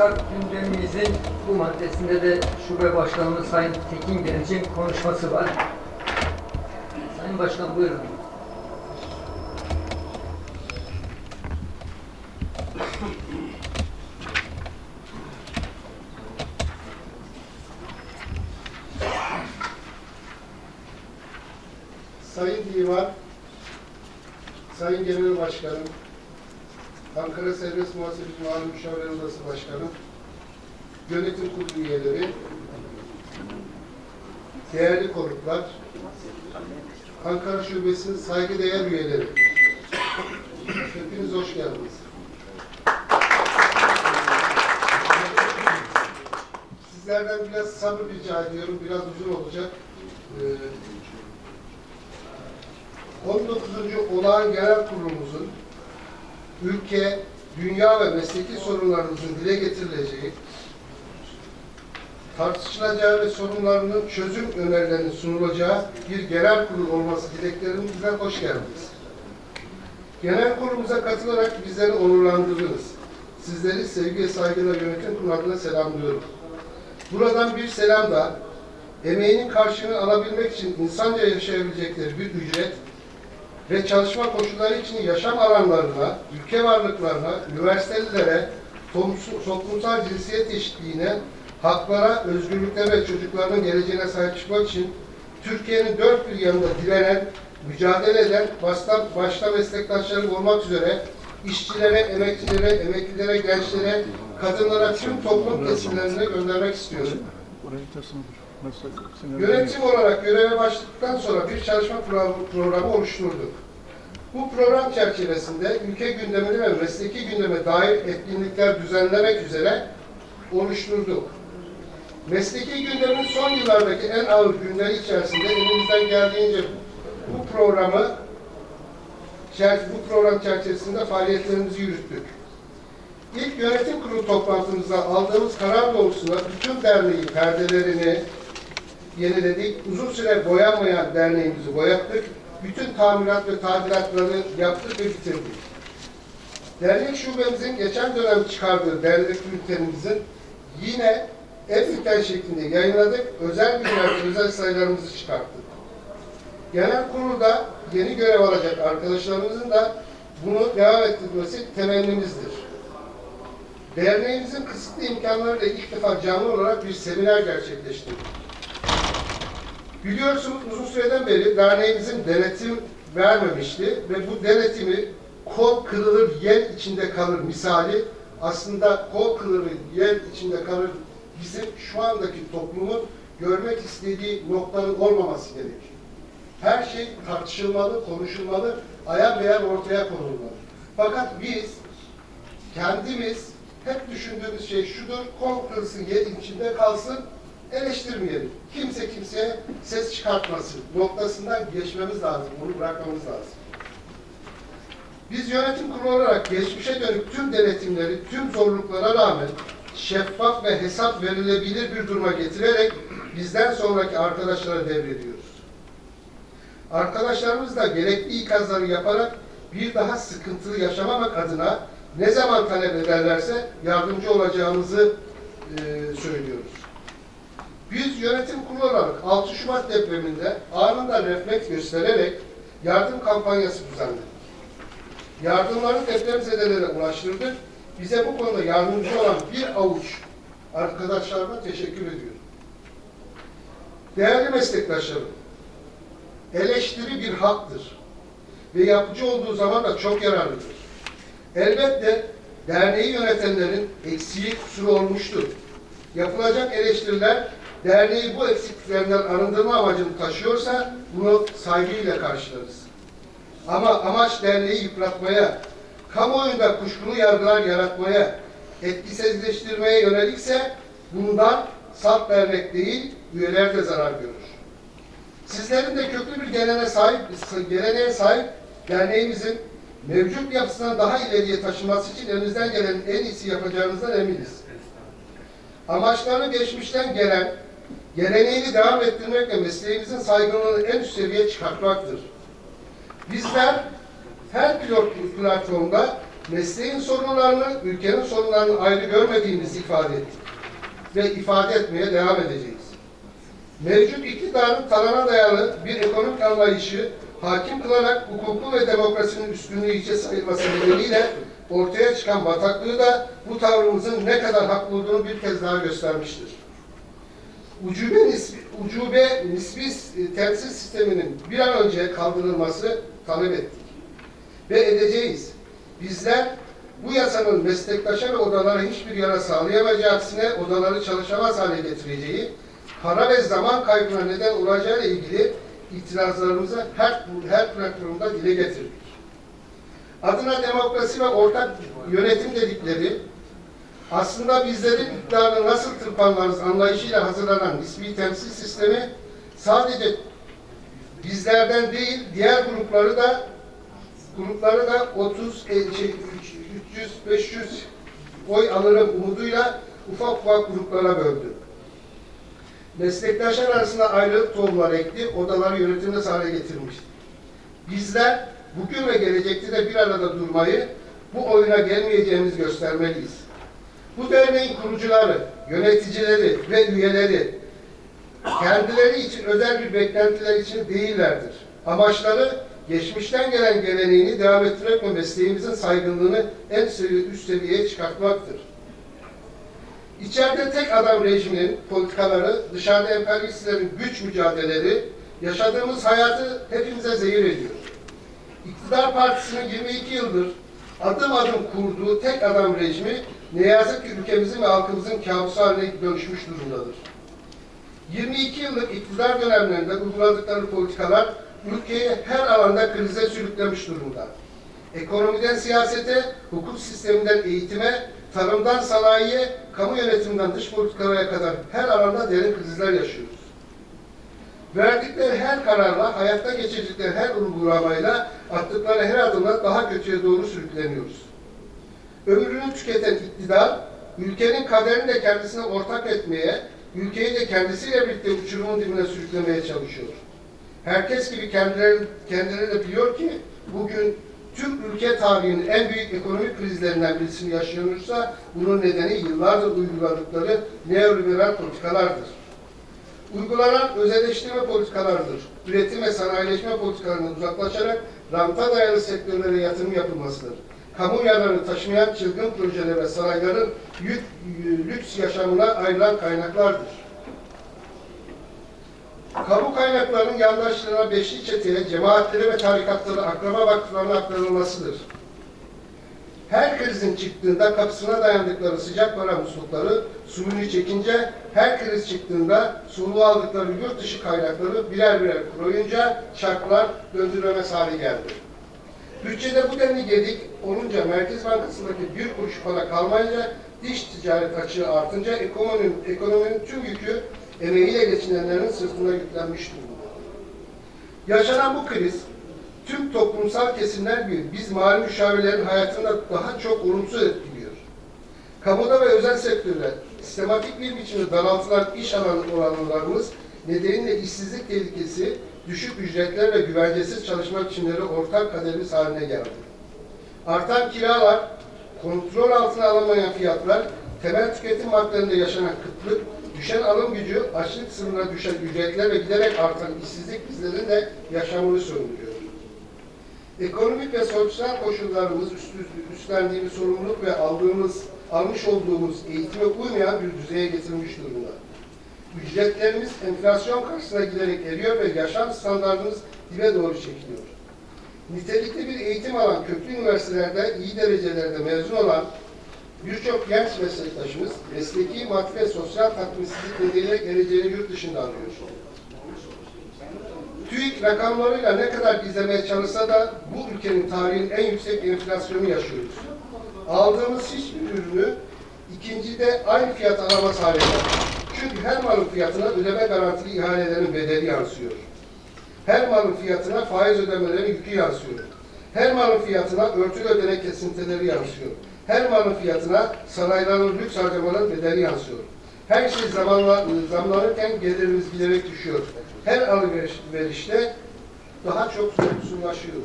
arkadaşlar gündemimizin bu maddesinde de Şube Başkanımız Sayın Tekin Genç'in konuşması var. Sayın Başkan buyurun. Sayın Divan, Sayın Genel Başkanım, Ankara Serbest Muhasebeci Mali Müşavir Odası Başkanı, Yönetim Kurulu üyeleri, değerli konuklar, Ankara Şubesi'nin saygıdeğer üyeleri, hepiniz hoş geldiniz. Sizlerden biraz sabır rica ediyorum, biraz uzun olacak. Ee, 19. Olağan Genel Kurulumuzun ülke, dünya ve mesleki sorunlarımızın dile getirileceği, tartışılacağı ve sorunlarının çözüm önerilerinin sunulacağı bir genel kurul olması dileklerimizle hoş geldiniz. Genel kurulumuza katılarak bizleri onurlandırdınız. Sizleri sevgi saygıyla yönetim kurulu adına selamlıyorum. Buradan bir selam da emeğinin karşılığını alabilmek için insanca yaşayabilecekleri bir ücret ve çalışma koşulları için yaşam alanlarına, ülke varlıklarına, üniversitelere, toplumsal- toplumsal cinsiyet eşitliğine, haklara, özgürlüklere ve çocukların geleceğine sahip çıkmak için Türkiye'nin dört bir yanında direnen, mücadele eden başta, başta meslektaşları olmak üzere işçilere, emekçilere, emeklilere, gençlere, kadınlara, tüm toplum kesimlerine göndermek istiyorum. Yönetim olarak göreve başladıktan sonra bir çalışma pro- programı oluşturduk. Bu program çerçevesinde ülke gündemini ve mesleki gündeme dair etkinlikler düzenlemek üzere oluşturduk. Mesleki gündemin son yıllardaki en ağır günleri içerisinde elimizden geldiğince bu programı bu program çerçevesinde faaliyetlerimizi yürüttük. İlk yönetim kurulu toplantımızda aldığımız karar doğrultusunda bütün derneğin perdelerini, yeniledik. Uzun süre boyanmayan derneğimizi boyattık. Bütün tamirat ve tadilatları yaptık ve bitirdik. Dernek şubemizin geçen dönem çıkardığı dernek ünitelerimizin yine e-bülten şeklinde yayınladık. Özel günlerde özel sayılarımızı çıkarttık. Genel kurulda yeni görev alacak arkadaşlarımızın da bunu devam ettirmesi temennimizdir. Derneğimizin kısıtlı imkanlarıyla ilk defa canlı olarak bir seminer gerçekleştirdik. Biliyorsunuz uzun süreden beri derneğimizin denetim vermemişti ve bu denetimi kol kırılır yer içinde kalır misali aslında kol kırılır yer içinde kalır bizim şu andaki toplumun görmek istediği noktanın olmaması gerekir. Her şey tartışılmalı, konuşulmalı, ayak beyan ortaya konulmalı. Fakat biz kendimiz hep düşündüğümüz şey şudur, kol kırılsın yer içinde kalsın, eleştirmeyelim. Kimse kimseye ses çıkartmasın noktasından geçmemiz lazım, onu bırakmamız lazım. Biz yönetim kurulu olarak geçmişe dönük tüm denetimleri, tüm zorluklara rağmen şeffaf ve hesap verilebilir bir duruma getirerek bizden sonraki arkadaşlara devrediyoruz. Arkadaşlarımız da gerekli ikazları yaparak bir daha sıkıntılı yaşamamak adına ne zaman talep ederlerse yardımcı olacağımızı e, söylüyoruz. Biz yönetim kurulu olarak 6 Şubat depreminde anında refleks göstererek yardım kampanyası düzenledik. Yardımları depremzedelere ulaştırdık. Bize bu konuda yardımcı olan bir avuç arkadaşlarıma teşekkür ediyorum. Değerli meslektaşlarım, eleştiri bir haktır ve yapıcı olduğu zaman da çok yararlıdır. Elbette derneği yönetenlerin eksiği kusuru olmuştur. Yapılacak eleştiriler derneği bu eksikliklerinden arındırma amacını taşıyorsa bunu saygıyla karşılarız. Ama amaç derneği yıpratmaya, kamuoyunda kuşkulu yargılar yaratmaya, etkisizleştirmeye yönelikse bundan salt dernek değil, üyeler de zarar görür. Sizlerin de köklü bir geleneğe sahip, geleneğe sahip derneğimizin mevcut yapısından daha ileriye taşıması için elinizden gelenin en iyisi yapacağınızdan eminiz. Amaçları geçmişten gelen, geleneğini devam ettirmek ve mesleğimizin saygınlığını en üst seviyeye çıkartmaktır. Bizler her pilot platformda mesleğin sorunlarını, ülkenin sorunlarını ayrı görmediğimizi ifade ettik ve ifade etmeye devam edeceğiz. Mevcut iktidarın talana dayalı bir ekonomik anlayışı hakim kılarak hukuku ve demokrasinin üstünlüğü içe sayılması nedeniyle ortaya çıkan bataklığı da bu tavrımızın ne kadar haklı olduğunu bir kez daha göstermiştir. Ucube nisbi, ucube nisbi e, temsil sisteminin bir an önce kaldırılması talep ettik. Ve edeceğiz. Bizler bu yasanın meslektaşa ve odalara hiçbir yara sağlayamayacağı aksine odaları çalışamaz hale getireceği, para ve zaman kaybına neden olacağı ile ilgili itirazlarımızı her, her platformda dile getirdik. Adına demokrasi ve ortak yönetim dedikleri aslında bizlerin iktidarı nasıl tırpanlarız anlayışıyla hazırlanan nispi temsil sistemi sadece bizlerden değil diğer grupları da grupları da 30 e, şey, 300 500 oy alırım umuduyla ufak ufak gruplara böldü. Meslektaşlar arasında ayrılık tohumları ekti, odaları yönetimde hale getirmişti. Bizler bugün ve gelecekte de bir arada durmayı, bu oyuna gelmeyeceğimizi göstermeliyiz. Bu derneğin kurucuları, yöneticileri ve üyeleri kendileri için özel bir beklentiler için değillerdir. Amaçları geçmişten gelen geleneğini devam ettirmek ve mesleğimizin saygınlığını en üst seviyeye çıkartmaktır. İçeride tek adam rejiminin politikaları, dışarıda emperyalistlerin güç mücadeleleri, yaşadığımız hayatı hepimize zehir ediyor. İktidar Partisi'nin 22 yıldır adım adım kurduğu tek adam rejimi ne yazık ki ülkemizin ve halkımızın kabusu haline dönüşmüş durumdadır. 22 yıllık iktidar dönemlerinde uyguladıkları politikalar ülkeyi her alanda krize sürüklemiş durumda. Ekonomiden siyasete, hukuk sisteminden eğitime, tarımdan sanayiye, kamu yönetiminden dış politikalara kadar her alanda derin krizler yaşıyoruz. Verdikleri her kararla, hayatta geçirdikleri her uygulamayla attıkları her adımla daha kötüye doğru sürükleniyoruz. Ömrünü tüketen iktidar, ülkenin kaderini de kendisine ortak etmeye, ülkeyi de kendisiyle birlikte uçurumun dibine sürüklemeye çalışıyor. Herkes gibi kendileri, kendileri de biliyor ki bugün tüm ülke tarihinin en büyük ekonomik krizlerinden birisini yaşanıyorsa bunun nedeni yıllardır uyguladıkları neoliberal politikalardır. Uygulanan özelleştirme politikalardır. Üretim ve sanayileşme politikalarından uzaklaşarak ranta dayalı sektörlere yatırım yapılmasıdır. Kamu yararını taşımayan çılgın projeler ve sarayların yük, lüks yaşamına ayrılan kaynaklardır. Kamu kaynaklarının yandaşlarına beşli çeteye, cemaatlere ve tarikatlara, akraba vakıflarına aktarılmasıdır. Her krizin çıktığında kapısına dayandıkları sıcak para muslukları suyunu çekince, her kriz çıktığında suluğu aldıkları yurt dışı kaynakları birer birer kuruyunca çarklar döndüremez hale geldi. Bütçede bu denli gedik olunca Merkez Bankası'ndaki bir kuruş para kalmayınca diş ticaret açığı artınca ekonominin, ekonominin tüm yükü emeğiyle geçinenlerin sırtına yüklenmiş durumda. Yaşanan bu kriz tüm toplumsal kesimler gibi biz mali müşavirlerin hayatında daha çok olumsuz etkiliyor. Kamuda ve özel sektörde sistematik bir biçimde daraltılan iş alanı oranlarımız nedeniyle işsizlik tehlikesi, düşük ücretler ve güvencesiz çalışma biçimleri ortak kaderimiz haline geldi. Artan kiralar, kontrol altına alınmayan fiyatlar, temel tüketim maddelerinde yaşanan kıtlık, düşen alım gücü, açlık sınırına düşen ücretler ve giderek artan işsizlik bizlerin de yaşamını söndürüyor. Ekonomik ve sosyal koşullarımız üst, üstlendiğimiz sorumluluk ve aldığımız, almış olduğumuz eğitime uymayan bir düzeye getirilmiş durumda. Ücretlerimiz enflasyon karşısına giderek eriyor ve yaşam standartımız dibe doğru çekiliyor. Nitelikli bir eğitim alan köklü üniversitelerde iyi derecelerde mezun olan birçok genç meslektaşımız mesleki, maddi ve sosyal tatminsizlik nedeniyle geleceğini yurt dışında arıyor. TÜİK rakamlarıyla ne kadar gizlemeye çalışsa da bu ülkenin tarihinin en yüksek enflasyonu yaşıyoruz. Aldığımız hiçbir ürünü ikincide aynı fiyat alamaz hale geldik. Çünkü her malın fiyatına ödeme garantili ihalelerin bedeli yansıyor. Her malın fiyatına faiz ödemelerin yükü yansıyor. Her malın fiyatına örtülü ödenek kesintileri yansıyor. Her malın fiyatına sarayların lüks harcamaların bedeli yansıyor. Her şey zamanla, zamlanırken gelirimiz giderek düşüyor. Her alışverişte daha çok sorumsuzlaşıyoruz.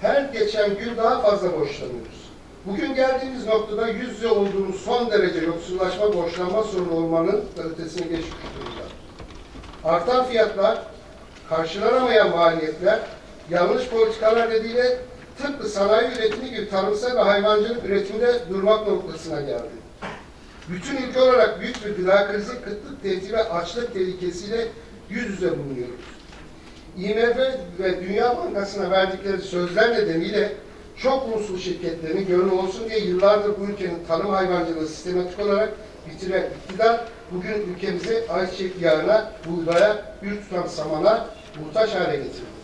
her geçen gün daha fazla borçlanıyoruz. Bugün geldiğimiz noktada yüz yüze olduğumuz son derece yoksullaşma, borçlanma sorunu olmanın ötesine geçmiş durumda. Artan fiyatlar, karşılanamayan maliyetler, yanlış politikalar nedeniyle tıpkı sanayi üretimi gibi tarımsal ve hayvancılık üretiminde durmak noktasına geldi. Bütün ülke olarak büyük bir gıda krizi, kıtlık tehdidi ve açlık tehlikesiyle yüz yüze bulunuyoruz. IMF ve Dünya Bankası'na verdikleri sözler nedeniyle çok uluslu şirketlerin gönlü olsun diye yıllardır bu ülkenin tarım hayvancılığı sistematik olarak bitiren iktidar bugün ülkemizi ayçiçek yağına, buğdaya, bir tutam samana muhtaç hale getirdi.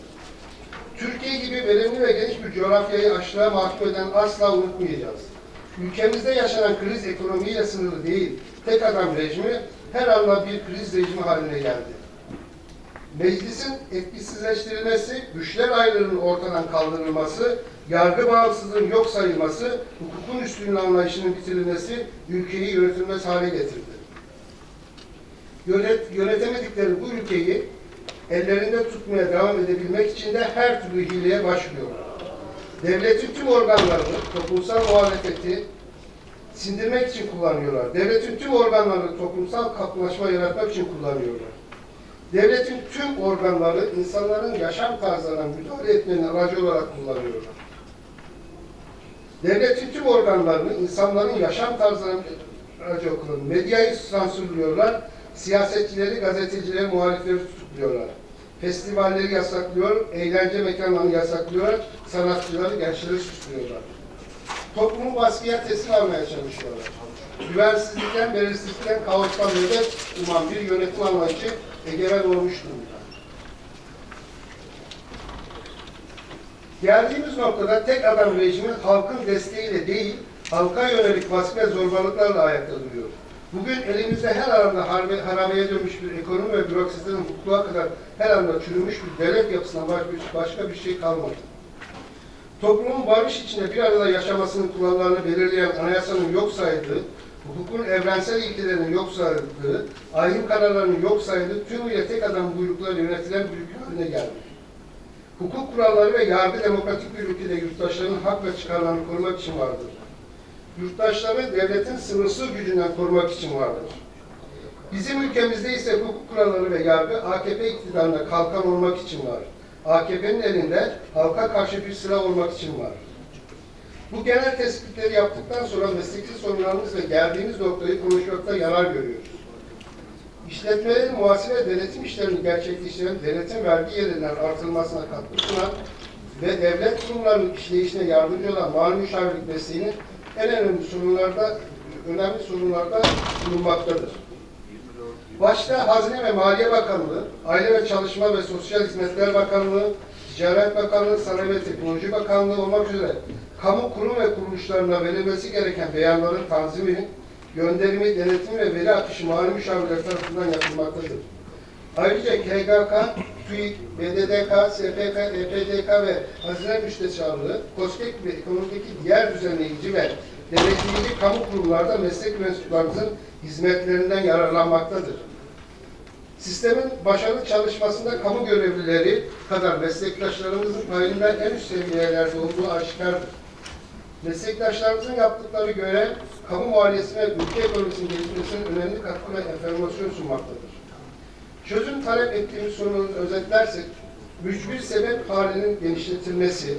Türkiye gibi verimli ve geniş bir coğrafyayı açlığa mahkum eden asla unutmayacağız. Ülkemizde yaşanan kriz ekonomiyle sınırlı değil, tek adam rejimi her anda bir kriz rejimi haline geldi. Meclisin etkisizleştirilmesi, güçler ayrılığının ortadan kaldırılması, yargı bağımsızlığının yok sayılması, hukukun üstünlüğü anlayışının bitirilmesi ülkeyi yönetilmez hale getirdi. Yönet, yönetemedikleri bu ülkeyi ellerinde tutmaya devam edebilmek için de her türlü hileye başvuruyorlar. Devletin tüm organlarını, toplumsal muhalefeti sindirmek için kullanıyorlar. Devletin tüm organlarını toplumsal kaplaşma yaratmak için kullanıyorlar. Devletin tüm organları insanların yaşam tarzlarına müdahale etmenin aracı olarak kullanıyorlar. Devletin tüm organlarını insanların yaşam tarzlarına aracı kullanıyorlar. Medyayı sansürlüyorlar, siyasetçileri, gazetecileri, muhalifleri tutukluyorlar. Festivalleri yasaklıyor, eğlence mekanlarını yasaklıyor, sanatçıları, gençleri suçluyorlar. Toplumu baskıya teslim almaya çalışıyorlar. Güvensizlikten, belirsizlikten, kaostan nöbet uman bir yönetim anlayışı egemen olmuş durumda. Geldiğimiz noktada tek adam rejimi halkın desteğiyle değil, halka yönelik baskı ve zorbalıklarla ayakta duruyor. Bugün elimizde her alanda harbe, harabeye dönmüş bir ekonomi ve bürokrasiden hukukluğa kadar her anda çürümüş bir devlet yapısına başka, başka bir şey kalmadı. Toplumun barış içinde bir arada yaşamasının kurallarını belirleyen anayasanın yok sayıldığı, hukukun evrensel ilkelerinin yok sayıldığı, ayrım kararlarının yok sayıldığı tümüyle tek adam buyruklarıyla yönetilen bir ülke haline geldi. Hukuk kuralları ve yargı demokratik bir ülkede yurttaşların hak ve çıkarlarını korumak için vardır. Yurttaşları devletin sınırsız gücünden korumak için vardır. Bizim ülkemizde ise hukuk kuralları ve yargı AKP iktidarına kalkan olmak için var. AKP'nin elinde halka karşı bir silah olmak için var. Bu genel tespitleri yaptıktan sonra mesleki sorunlarımız ve geldiğimiz noktayı konuşmakta yarar görüyoruz. İşletmelerin muhasebe denetim işlerini gerçekleştiren denetim vergi gelirlerinin artırılmasına katkı sunan ve devlet kurumlarının işleyişine yardımcı olan mali müşavirlik mesleğinin en önemli sorunlarda, önemli sorunlarda bulunmaktadır. Başta Hazine ve Maliye Bakanlığı, Aile ve Çalışma ve Sosyal Hizmetler Bakanlığı, Ticaret Bakanlığı, Sanayi ve Teknoloji Bakanlığı olmak üzere kamu kurum ve kuruluşlarına verilmesi gereken beyanların tanzimi, gönderimi, denetimi ve veri akışı mali müşavirler tarafından yapılmaktadır. Ayrıca KGK, TÜİK, BDDK, SPK, EPDK ve Hazine Müsteşarlığı, KOSGEB gibi ekonomideki diğer düzenleyici ve denetleyici kamu kurumlarda meslek mensuplarımızın hizmetlerinden yararlanmaktadır. Sistemin başarılı çalışmasında kamu görevlileri kadar meslektaşlarımızın payından en üst seviyelerde olduğu aşikardır. Meslektaşlarımızın yaptıkları görev, kamu maliyesine ve ülke ekonomisinin gelişmesine önemli katkı ve enformasyon sunmaktadır. Çözüm talep ettiğimiz sorunları özetlersek, mücbir sebep halinin genişletilmesi,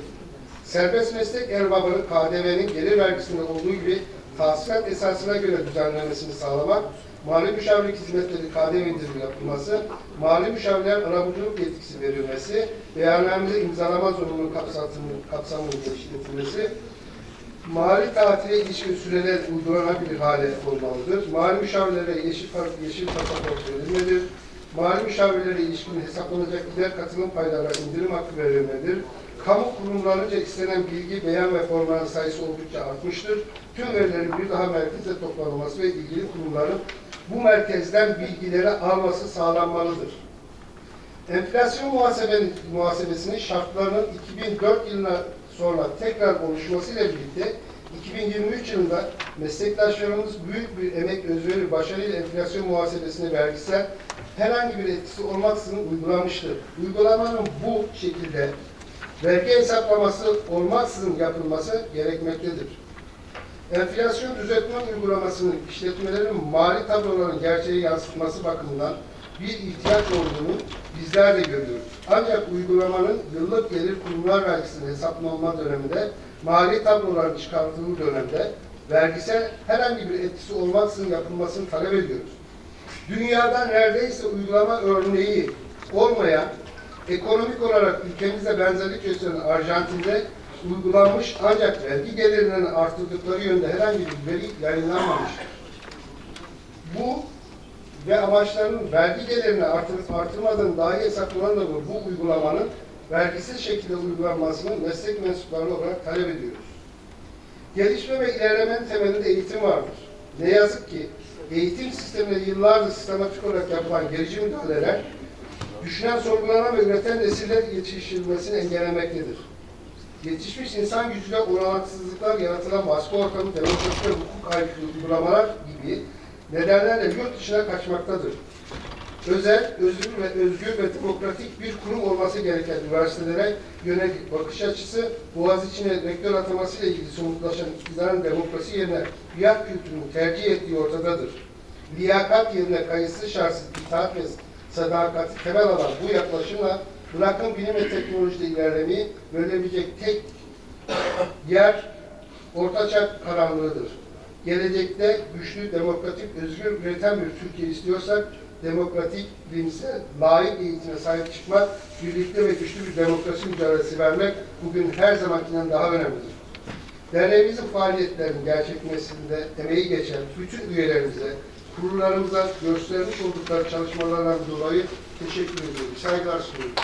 serbest meslek erbabının KDV'nin gelir vergisinde olduğu gibi tahsilat esasına göre düzenlenmesini sağlamak, mali müşavirlik hizmetleri KDV indirimi yapılması, mali müşavirler arabuluculuk yetkisi verilmesi, beyannamede imzalama zorunluluğu kapsamının, kapsamının genişletilmesi, mali tatile ilişkin süreler uygulanabilir hale olmalıdır. Mali müşavirlere yeşil, yeşil pasaport verilmelidir. Mali müşavirlere ilişkin hesaplanacak gider katılım paylarına indirim hakkı verilmelidir. Kamu kurumlarınca istenen bilgi, beyan ve formların sayısı oldukça artmıştır. Tüm verilerin bir daha merkeze toplanması ve ilgili kurumların bu merkezden bilgileri alması sağlanmalıdır. Enflasyon muhasebe, muhasebesinin şartlarının 2004 yılına sonra tekrar oluşmasıyla birlikte 2023 yılında meslektaşlarımız büyük bir emek, özveri, başarıyla enflasyon muhasebesine vergisel herhangi bir etkisi olmaksızın uygulamıştır. Uygulamanın bu şekilde vergi hesaplaması olmaksızın yapılması gerekmektedir. Enflasyon düzeltme uygulamasının işletmelerin mali tabloların gerçeği yansıtması bakımından bir ihtiyaç olduğunu bizler de görüyoruz. Ancak uygulamanın yıllık gelir kurumlar vergisinin hesaplanma döneminde mali tabloların çıkartıldığı dönemde vergisel herhangi bir etkisi olmaksızın yapılmasını talep ediyoruz. Dünyada neredeyse uygulama örneği olmayan, ekonomik olarak ülkemizle benzerlik gösteren Arjantin'de uygulanmış ancak vergi gelirlerini artırdıkları yönde herhangi bir veri yayınlanmamıştır. Bu ve amaçlarının vergi gelirini artırıp artırmadığını dahi hesaplanan da bu, bu uygulamanın vergisiz şekilde uygulanmasını meslek mensupları olarak talep ediyoruz. Gelişme ve ilerlemenin temelinde eğitim vardır. Ne yazık ki eğitim sisteminde yıllardır sistematik olarak yapılan gerici müdahaleler, düşünen, sorgulanan ve üreten nesiller yetiştirilmesini engellemektedir. Yetişmiş insan gücüne olanaksızlıklar yaratılan baskı ortamı, demokrasi ve hukuk aykırı uygulamalar gibi nedenlerle yurt dışına kaçmaktadır. Özel, özgür ve özgür ve demokratik bir kurum olması gereken üniversitelere yönelik bakış açısı, Boğaziçi'ne rektör ataması ile ilgili somutlaşan iktidarın demokrasi yerine biat kültürünü tercih ettiği ortadadır. Liyakat yerine kayıtsız şartsız itaat ve sadakati temel alan bu yaklaşımla bırakın bilim ve teknolojide ilerlemeyi bölebilecek tek yer ortaçağ karanlığıdır. Gelecekte güçlü, demokratik, özgür, üreten bir Türkiye istiyorsak demokratik, bilimsel, layık eğitime sahip çıkmak, birlikte ve güçlü bir demokrasi mücadelesi vermek bugün her zamankinden daha önemlidir. Derneğimizin faaliyetlerinin gerçekleşmesinde emeği geçen bütün üyelerimize, kurullarımıza göstermiş oldukları çalışmalardan dolayı teşekkür ediyorum. Saygılar sunuyorum.